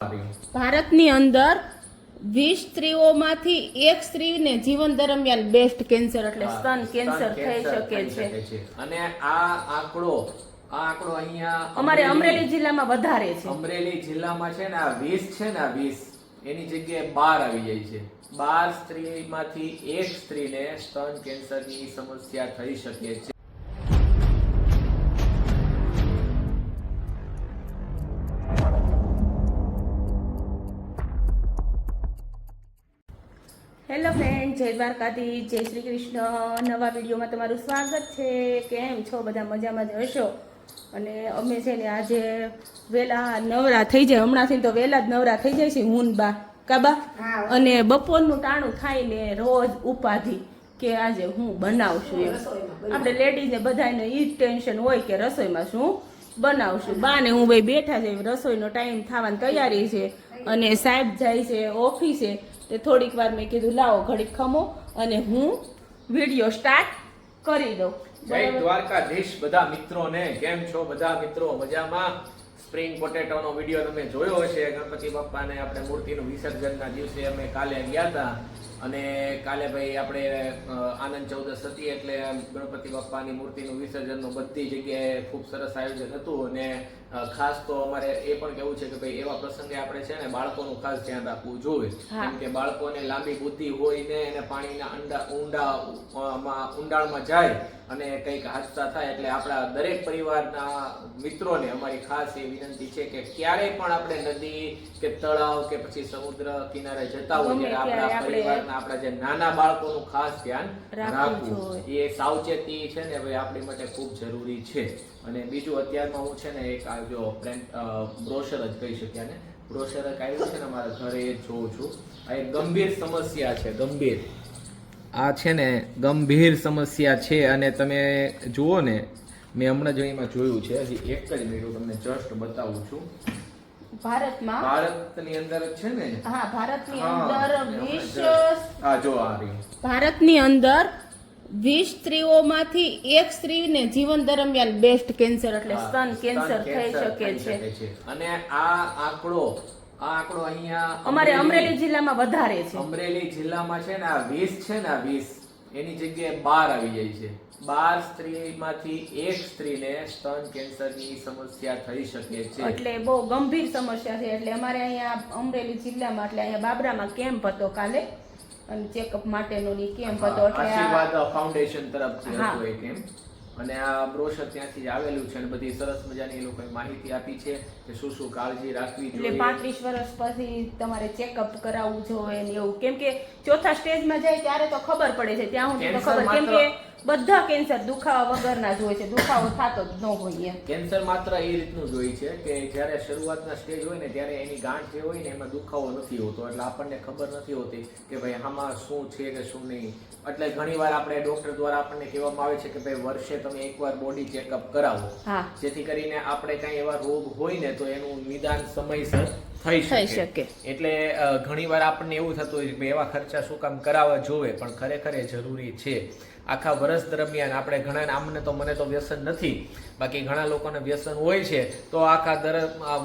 ભારતની અંદર વીસ સ્ત્રીઓમાંથી એક સ્ત્રીને જીવન દરમિયાન બેસ્ટ કેન્સર એટલે સ્તન કેન્સર થઈ શકે છે. અને આ આંકડો આ આંકડો અહીંયા અમારે અમરેલી જિલ્લામાં વધારે છે. અમરેલી જિલ્લામાં છે ને આ વીસ છે ને આ વીસ એની જગ્યાએ બાર આવી જાય છે. બાર સ્ત્રીમાંથી એક સ્ત્રીને સ્તન કેન્સરની સમસ્યા થઈ શકે છે. જય દ્વારકાથી જય શ્રી કૃષ્ણ. નવા વિડીયોમાં તમારું સ્વાગત છે. કેમ છો? બધા મજામાં જ હશો? અને અમે છે ને આજે વહેલા નવરા થઈ જાય. હમણાંથી તો વહેલા જ નવરા થઈ જાય છે હું બા. કાબા અને બપોરનું ટાણું થાય ને રોજ ઉપાધિ કે આજે હું બનાવશું એમ. આપણે લેડીઝને બધાને ઈ જ ટેન્શન હોય કે રસોઈમાં શું બનાવશું. બા ને હું ભાઈ બેઠા છે રસોઈનો ટાઈમ થવાની તૈયારી છે. અને સાહેબ જાય છે ઓફિસે. તે થોડીક વાર મેં કીધું લાવો ઘડીક ખમો અને હું વીડિયો સ્ટાર્ટ કરી દઉં. જય દ્વારકાધીશ બધા મિત્રોને. કેમ છો બધા મિત્રો? મજામાં? સ્પ્રિંગ પોટેટો નો વીડિયો તમે જોયો હશે. ગણપતિ બાપ્પાને આપણે મૂર્તિનું વિસર્જનના દિવસે અમે કાલે ગયા હતા. અને કાલે ભાઈ આપણે આનંદ ચૌદસ હતી એટલે ગણપતિ બાપ્પાની મૂર્તિનું વિસર્જનનું બધી જગ્યાએ ખૂબ સરસ આયોજન હતું. અને ખાસ તો અમારે એ પણ કેવું છે કે ભાઈ એવા પ્રસંગે આપણે છે ને બાળકોનું ખાસ ધ્યાન રાખવું જોઈએ. કેમ કે બાળકોને લાંબી બુદ્ધિ હોય ને એને પાણીના અંડા ઊંડા ઊંડાણમાં જાય અને કંઈક હાદસા થાય એટલે આપણા દરેક પરિવારના મિત્રોને અમારી ખાસ એ વિનંતી છે કે ક્યારેય પણ આપણે નદી કે તળાવ કે પછી સમુદ્ર કિનારે જતા ત્યારે આપણા પરિવારના આપણા જે નાના બાળકોનું ખાસ ધ્યાન રાખવું એ સાવચેતી છે ને ભાઈ આપણી માટે ખૂબ જરૂરી છે. અને બીજું અત્યારમાં હું છે ને એક જો બ્રોશર જ કહી શકીએ ને? બ્રોશર આવ્યું છે ને મારા ઘરે એ જોઉં છું. આ એક ગંભીર સમસ્યા છે ગંભીર. આ છે ને ગંભીર સમસ્યા છે અને તમે જુઓ ને મેં હમણાં જ એમાં જોયું છે હજી એક જ મિનિટ તમને જસ્ટ બતાવું છું. ભારતમાં? ભારતની અંદર છે ને? હા ભારતની અંદર મેં વીસ આ જો આ રહી ભારતની અંદર વીસ સ્ત્રીઓમાંથી એક સ્ત્રીને જીવન દરમિયાન બેસ્ટ કેન્સર એટલે સ્તન કેન્સર થઈ શકે છે. અને આ આંકડો આ આંકડો અહીંયા અમારે અમરેલી જિલ્લામાં વધારે છે. અમરેલી જિલ્લામાં છે ને આ વીસ છે ને આ વીસ એની જગ્યાએ બાર આવી જાય છે. બાર સ્ત્રીમાંથી એક સ્ત્રીને સ્તન કેન્સરની સમસ્યા થઈ શકે છે. એટલે બહુ ગંભીર સમસ્યા છે. એટલે અમારે અહીંયા અમરેલી જિલ્લામાં એટલે અહીંયા બાબરામાં કેમ્પ હતો કાલે. અને ચેકઅપ માટેનો ની કેમ્પ હતો એટલે આ- આશીર્વાદ ફાઉન્ડેશન તરફથી હતો એ કેમ્પ અને આ બ્રોશર ત્યાંથી જ આવેલું છે અને બધી સરસ મજાની એ લોકોએ માહિતી આપી છે કે શું શું કાળજી રાખવી એટલે પાંત્રીસ વર્ષ પછી તમારે ચેકઅપ કરાવવું જોઈએ ને એવું. કેમ કે ચોથા સ્ટેજમાં જાય ત્યારે તો ખબર પડે છે. ત્યાં સુધી તો ખબર. કેમ કે બધા કેન્સર દુખાવા વગરના જ હોય છે દુખાવો થતો જ ન હોય એમ. કેન્સર માત્ર એ રીતનું જ હોય છે કે જ્યારે શરૂઆતના સ્ટેજ હોય ને ત્યારે એની ગાંઠ જે હોય ને એમાં દુખાવો નથી હોતો. એટલે આપણને ખબર નથી હોતી કે ભાઈ આમાં શું છે કે શું નહીં. એટલે ઘણીવાર આપણે ડોક્ટર દ્વારા આપણને કહેવામાં આવે છે કે ભાઈ વર્ષે તમે એકવાર બોડી ચેકઅપ કરાવો. જેથી કરીને આપણે કાંઈ એવા રોગ હોય ને તો એનું નિદાન સમયસર થઈ શકે. એટલે ઘણીવાર આપણને એવું થતું હોય કે એવા ખર્ચા શું કામ કરાવવા જોવે પણ ખરેખર એ જરૂરી છે. આખા વર્ષ દરમિયાન આપણે ઘણા આમને તો મને તો વ્યસન નથી. બાકી ઘણા લોકોને વ્યસન હોય છે તો આખા દર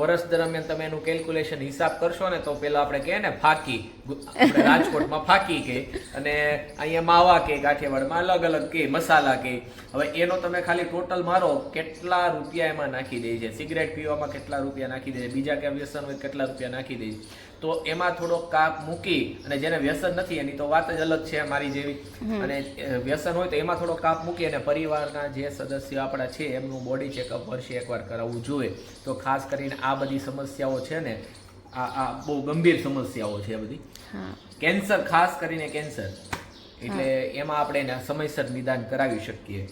વર્ષ દરમિયાન તમે એનું કેલ્ક્યુલેશન હિસાબ કરશો ને તો પેલા આપણે કહે ને ફાકી. આપણે રાજકોટમાં ફાકી કે અને અહીંયા માવા કે કાઠિયાવાડમાં અલગ અલગ કે મસાલા કે. હવે એનો તમે ખાલી ટોટલ મારો કેટલા રૂપિયા એમાં નાખી દે છે? સિગરેટ પીવામાં કેટલા રૂપિયા નાખી દે છે? બીજા ક્યાં વ્યસન હોય કેટલા રૂપિયા નાખી દે છે? તો એમાં થોડો કાપ મૂકી અને જેને વ્યસન નથી એની તો વાત જ અલગ છે મારી જેવી. અને વ્યસન હોય તો એમાં થોડો કાપ મૂકી અને પરિવારના જે સદસ્યો આપણા છે એમનું બોડી ચેકઅપ વર્ષે એકવાર કરાવવું જોઈએ. તો ખાસ કરીને આ બધી સમસ્યાઓ છે ને આ આ બહુ ગંભીર સમસ્યાઓ છે બધી. કેન્સર ખાસ કરીને કેન્સર. એટલે એમાં આપણે સમયસર નિદાન કરાવી શકીએ.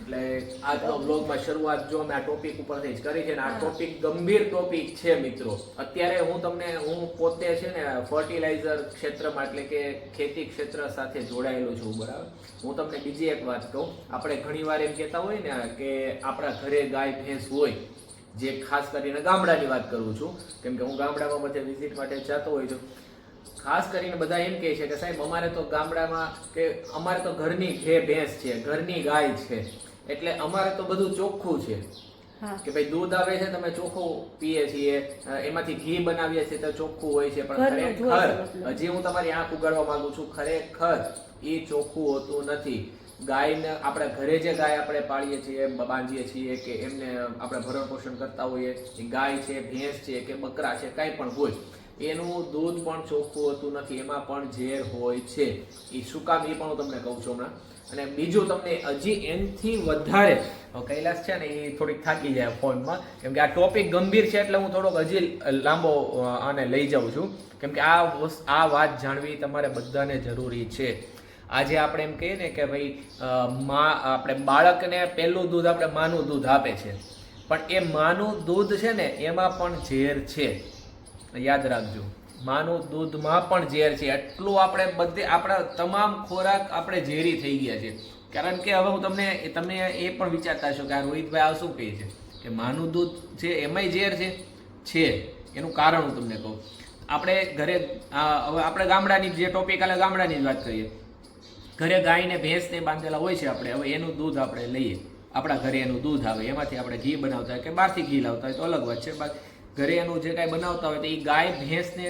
એટલે આજનો બ્લોગમાં શરૂઆત જો અમે આ ટોપિક ઉપરથી જ કરી છે ને આ ટોપિક ગંભીર ટોપિક છે મિત્રો. અત્યારે હું તમને હું પોતે છે ને ફર્ટિલાઇઝર ક્ષેત્રમાં એટલે કે ખેતી ક્ષેત્ર સાથે જોડાયેલો છું બરાબર? હું તમને બીજી એક વાત કહું. આપણે ઘણીવાર એમ કહેતા હોય ને કે આપણા ઘરે ગાય ભેંસ હોય જે ખાસ કરીને ગામડાની વાત કરું છું કેમ કે હું ગામડામાં બધે વિઝિટ માટે જતો હોય છું. ખાસ કરીને બધા એમ કહે છે કે સાહેબ અમારે તો ગામડામાં કે અમારે તો ઘરની ઘે ભેંસ છે ઘરની ગાય છે એટલે અમારે તો બધું ચોખ્ખું છે. કે ભાઈ દૂધ આવે છે તમે ચોખ્ખું પીએ છીએ એમાંથી ઘી બનાવીએ છીએ તો ચોખ્ખું હોય છે પણ ખરેખર. હજી હું તમારી આંખ ઉગાડવા માંગુ છું ખરેખર એ ચોખ્ખું હોતું નથી. ગાયને આપણે ઘરે જે ગાય આપણે પાળીએ છીએ બાંધીએ છીએ કે એમને આપણે ભરણ પોષણ કરતા હોઈએ, એ ગાય છે, ભેંસ છે કે બકરા છે, કાંઈ પણ હોય. એનું દૂધ પણ ચોખ્ખું હોતું નથી, એમાં પણ ઝેર હોય છે. એ સુકામ એ પણ હું તમને કહું છું હમણાં. અને બીજું તમને હજી એનથી વધારે કૈલાસ છે ને એ થોડીક થાકી જાય ફોનમાં, કેમ કે આ ટોપિક ગંભીર છે એટલે હું થોડોક હજી લાંબો આને લઈ જાઉં છું. કેમ કે આ આ વાત જાણવી તમારે બધાને જરૂરી છે. આજે આપણે એમ કહીએ ને કે ભાઈ મા, આપણે બાળકને પહેલું દૂધ આપણે માનું દૂધ આપે છે. પણ એ માનું દૂધ છે ને, એમાં પણ ઝેર છે. યાદ રાખજો, માનું દૂધમાં પણ ઝેર છે. એટલું આપણે બધે, આપણા તમામ ખોરાક આપણે ઝેરી થઈ ગયા છે. કારણ કે હવે હું તમને તમે એ પણ વિચારતા છો કે આ રોહિતભાઈ આ શું કહે છે? કે માનું દૂધ છે, એમાંય ઝેર છે? છે. એનું કારણ હું તમને કહું. આપણે ઘરે હવે આપણે ગામડાની જે ટોપિક આલે ગામડાની જ વાત કરીએ. ઘરે ગાયને ભેંસને બાંધેલા હોય છે આપણે હવે એનું દૂધ આપણે લઈએ. આપણા ઘરે એનું દૂધ આવે એમાંથી આપણે ઘી બનાવતા હોય કે બહારથી ઘી લાવતા હોય તો અલગ વાત છે ઘરે એનું જે કાંઈ બનાવતા હોય તો એ ગાય ભેંસને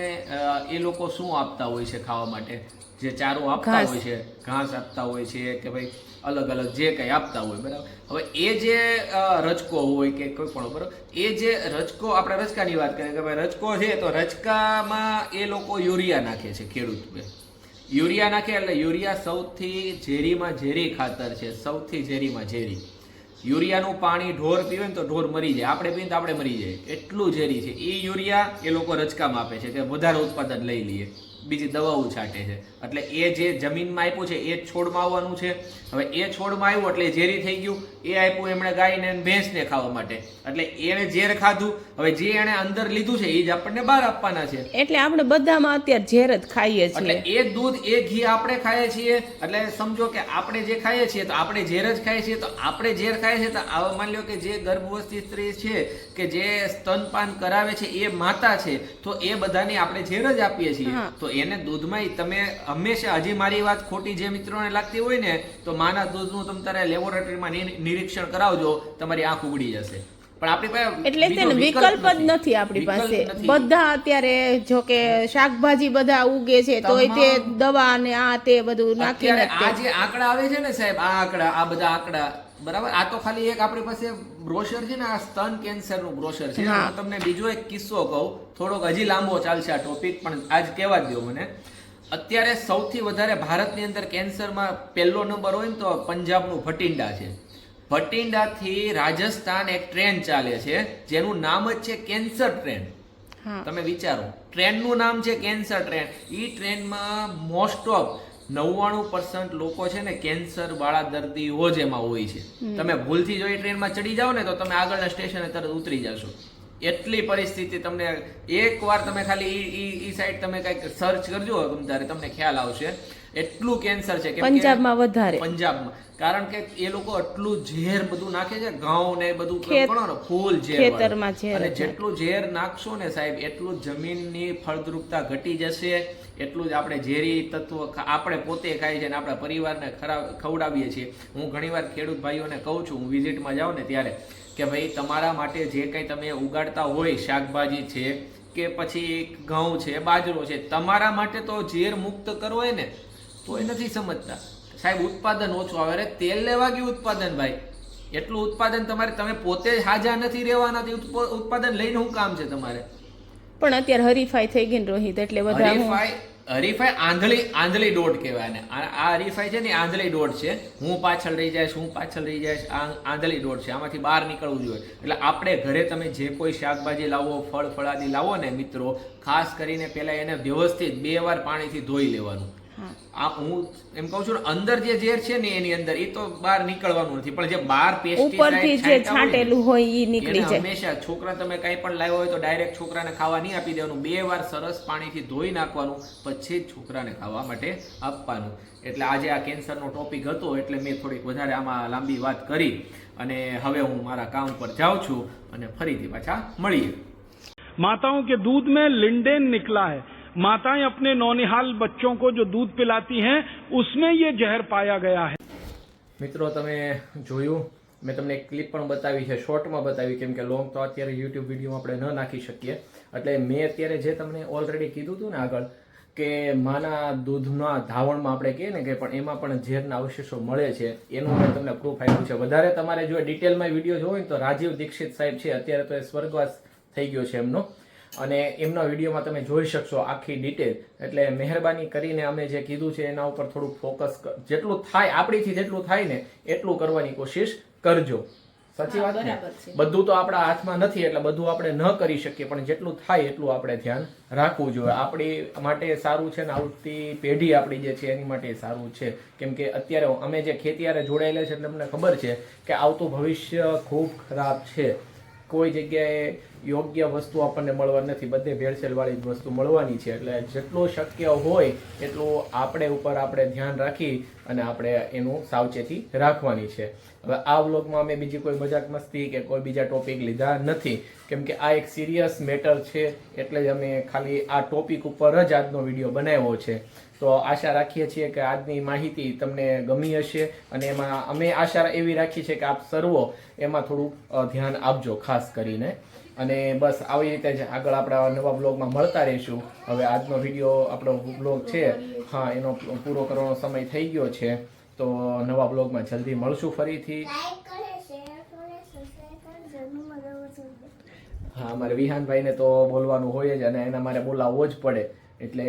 એ લોકો શું આપતા હોય છે ખાવા માટે? જે ચારો આપતા. હોય છે ઘાસ આપતા હોય છે કે ભાઈ અલગ અલગ જે કંઈ આપતા હોય બરાબર? હવે એ જે રચકો હોય કે કોઈ પણ બરાબર? એ જે રચકો આપણે રચકાની વાત કરીએ કે ભાઈ રચકો છે તો રચકામાં એ લોકો યુરિયા નાખે છે ખેડૂત યુરિયા નાખે એટલે યુરિયા સૌથી ઝેરીમાં ઝેરી ખાતર છે, સૌથી ઝેરીમાં ઝેરી. યુરિયાનું પાણી ઢોર પીવે ને તો ઢોર મરી જાય. આપણે પીને તો આપણે મરી જાય. એટલું ઝેરી છે. એ યુરિયા એ લોકો રચકામાં આપે છે કે વધારે ઉત્પાદન લઈ લઈએ. બીજી દવાઓ છાંટે છે. એટલે એ જે જમીનમાં આપ્યું છે એ છોડમાં આવવાનું છે. હવે એ છોડમાં આવ્યું એટલે ઝેરી થઈ ગયું. એ આપ્યું એમણે ગાયને ભેંસને ખાવા માટે. એટલે એણે ઝેર ખાધું. હવે જે એણે અંદર લીધું છે એ જ આપણને બહાર આપવાના છે. એટલે આપણે બધામાં અત્યારે ઝેર જ ખાઈએ એટલે એ દૂધ એ ઘી આપણે ખાઈએ છીએ. એટલે સમજો કે આપણે જે ખાઈએ છીએ તો આપણે ઝેર જ ખાઈએ છીએ. તો આપણે ઝેર ખાઈએ છીએ તો આવા માની લો કે જે ગર્ભવતી સ્ત્રી છે કે જે સ્તનપાન કરાવે છે એ માતા છે તો એ બધાને આપણે ઝેર જ આપીએ છીએ. હા. તો એને દૂધમાં તમે હંમેશા હજી મારી વાત ખોટી જે મિત્રોને લાગતી હોય ને તો માના દૂધનું તમે તારે લેબોરેટરીમાં નિરીક્ષણ કરાવજો તમારી આંખ ઉગડી જશે. પણ આપણી પાસે એટલે છે ને વિકલ્પ જ નથી. આપણી પાસે. બધા અત્યારે જો કે શાકભાજી બધા ઉગે છે તો તે દવા ને આ તે બધું નાખીને આ જે આંકડા આવે છે ને સાહેબ આ આંકડા આ બધા આંકડા બરાબર? આ તો ખાલી એક આપણી પાસે બ્રોશર છે ને આ સ્તન કેન્સરનું બ્રોશર છે. હું. તમને બીજો એક કિસ્સો કહું. થોડોક હજી લાંબો ચાલશે આ ટોપિક પણ આજ કહેવા દો મને. અત્યારે સૌથી વધારે ભારતની અંદર કેન્સરમાં પહેલો નંબર હોય ને તો પંજાબનું ભટિંડા છે. ભટિંડાથી રાજસ્થાન એક ટ્રેન ચાલે છે જેનું નામ જ છે કેન્સર ટ્રેન. તમે વિચારો ટ્રેનનું નામ છે કેન્સર ટ્રેન. એ ટ્રેનમાં મોસ્ટ ઓફ નવ્વાણું પર્સન્ટ લોકો છે ને કેન્સર વાળા દર્દીઓ જ એમાં હોય છે. તમે ભૂલથી જો એ ટ્રેનમાં ચડી જાઓ ને તો તમે આગળના સ્ટેશને તરત ઉતરી જશો. એટલી પરિસ્થિતિ તમને એકવાર તમે ખાલી ઈ સાઈડ તમે કંઈક સર્ચ કરજો ત્યારે તમને ખ્યાલ આવશે. એટલું કેન્સર છે. કે- પંજાબમાં વધારે. પંજાબમાં. કારણ કે એ લોકો આટલું ઝેર બધું નાખે છે ઘઉં ને બધું ગણો ને ફૂલ ઝેર ખેતરમાં ઝેર અને જેટલું ઝેર નાખશો ને સાહેબ એટલું જમીનની ફળદ્રુપતા ઘટી જશે એટલું જ આપણે ઝેરી તત્વ આપણે પોતે ખાઈએ છીએ અને આપણા પરિવારને ખરાબ ખવડાવીએ છીએ. હું ઘણીવાર ખેડૂત ભાઈઓને કહું છું હું વિઝિટમાં જાઉં ને ત્યારે કે ભાઈ તમારા માટે જે કંઈ તમે ઉગાડતા હોય શાકભાજી છે કે પછી ઘઉં છે બાજરો છે તમારા માટે તો ઝેર મુક્ત કરવો હોય ને તો એ નથી સમજતા. સાહેબ ઉત્પાદન ઓછું આવે. અરે તેલ લેવા ગયું ઉત્પાદન ભાઈ? એટલું ઉત્પાદન તમારે તમે પોતે હાજા નથી રહેવાના ઉત્પાદન લઈને શું કામ છે તમારે? પણ અત્યારે હરીફાઈ થઈ ગઈ રોહિત એટલે બધા હરીફાઈ હરીફાઈ આંધળી આંધળી દોડ કહેવાય ને આ આ હરીફાઈ છે ને આંધળી દોડ છે. હું પાછળ રહી જઈશ હું પાછળ રહી જઈશ આ આંધળી દોડ છે. આમાંથી બહાર નીકળવું જોઈએ. એટલે આપણે ઘરે તમે જે કોઈ શાકભાજી લાવો ફળ ફળાદી લાવો ને મિત્રો ખાસ કરીને પહેલા એને વ્યવસ્થિત બે વાર પાણીથી ધોઈ લેવાનું. આ હું એમ કહું છું અંદર જે ઝેર છે ને એની અંદર એ તો બહાર નીકળવાનું નથી. પણ જે બહાર ઉપરથી જે છાંટેલું હોય એ નીકળી જાય. હંમેશા છોકરા તમે કાંઈ પણ લાવ્યો હોય તો ડાયરેક્ટ છોકરાને ખાવા નહીં આપી દેવાનું. બે વાર સરસ પાણીથી ધોઈ નાખવાનું પછી જ છોકરાને ખાવા માટે આપવાનું. એટલે આજે આ કેન્સરનો ટોપિક હતો એટલે મેં થોડીક વધારે આમાં લાંબી વાત કરી. અને હવે હું મારા કામ પર જાઉં છું અને ફરીથી પાછા મળીએ. માતાઓ કે દૂધ મેં લિન્ડેન નિકલા હૈ. माताएं अपने नौनिहाल बच्चों को जो दूध पिलाती हैं उसमें ये जहर पाया गया है મિત્રો તમે જોયું મેં તમને એક ક્લિપ પણ બતાવી છે શોર્ટમાં બતાવી કેમ કે લોંગ તો અત્યારે યુટ્યુબ વિડીયોમાં આપણે ન નાખી શકીએ એટલે મેં અત્યારે જે તમને ઓલરેડી કીધું હતું ને આગળ કે માના દૂધના ધાવણમાં આપણે કહીએ ને કે પણ એમાં પણ ઝેરના અવશેષો મળે છે એનું મેં તમને પ્રૂફ આપ્યું છે વધારે તમારે જો ડિટેલમાં વિડીયો જોવો ને તો રાજીવ દીક્ષિત સાહેબ છે અત્યારે તો એ સ્વર્ગવાસ થઈ ગયો છે એમનો અને એમના વિડીયોમાં તમે જોઈ શકશો આખી ડિટેલ એટલે મહેરબાની કરીને અમે જે કીધું છે એના ઉપર થોડુંક ફોકસ જેટલું થાય આપણીથી જેટલું થાય ને એટલું કરવાની કોશિશ કરજો. સાચી વાત ને? બધું તો આપણા હાથમાં નથી એટલે બધું આપણે ન કરી શકીએ પણ જેટલું થાય એટલું આપણે ધ્યાન રાખવું જોઈએ. આપણી માટે સારું છે ને આવતી પેઢી આપણી જે છે એની માટે સારું છે. કેમ કે અત્યારે અમે જે ખેતીયારે જોડાયેલા છે એટલે અમને ખબર છે કે આવતું ભવિષ્ય ખૂબ ખરાબ છે. કોઈ જગ્યાએ યોગ્ય વસ્તુ આપણને મળવાની નથી. બધે ભેળસેળવાળી જ વસ્તુ મળવાની છે. એટલે જેટલું શક્ય હોય એટલું આપણે ઉપર આપણે ધ્યાન રાખી અને આપણે એનું સાવચેતી રાખવાની છે. હવે આ વ્લોગમાં અમે બીજી કોઈ મજાક મસ્તી કે કોઈ બીજા ટોપિક લીધા નથી. કેમ કે આ એક સિરિયસ મેટર છે એટલે જ અમે ખાલી આ ટોપિક ઉપર જ આજનો વીડિયો બનાવ્યો છે. તો આશા રાખીએ છીએ કે આજની માહિતી તમને ગમી હશે અને એમાં અમે આશા એવી રાખી છે કે આપ સર્વો. એમાં થોડું ધ્યાન આપજો ખાસ કરીને. અને બસ આવી રીતે જ આગળ આપણા નવા બ્લોગમાં મળતા રહીશું. હવે આજનો વીડિયો આપણો બ્લોગ છે હા એનો પૂરો કરવાનો સમય થઈ ગયો છે. તો નવા બ્લોગમાં જલ્દી મળશું ફરીથી. લાઈક કરે શેર કરે સબસ્ક્રાઇબ કરે જરૂર મદદ કરજો હા અમારે વિહાનભાઈને તો બોલવાનું હોય જ અને એને મારે બોલાવવો જ પડે. એટલે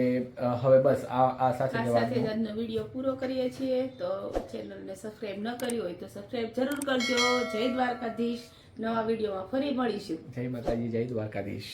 હવે બસ આ આ સાથે સાથે આજનો વીડિયો પૂરો કરીએ છીએ. તો ચેનલને સબસ્ક્રાઇબ ન કરી હોય તો સબસ્ક્રાઇબ જરૂર કરજો. જય દ્વારકાધીશ. નવા વિડીયોમાં ફરી મળીશું. જય માતાજી જય દ્વારકાધીશ.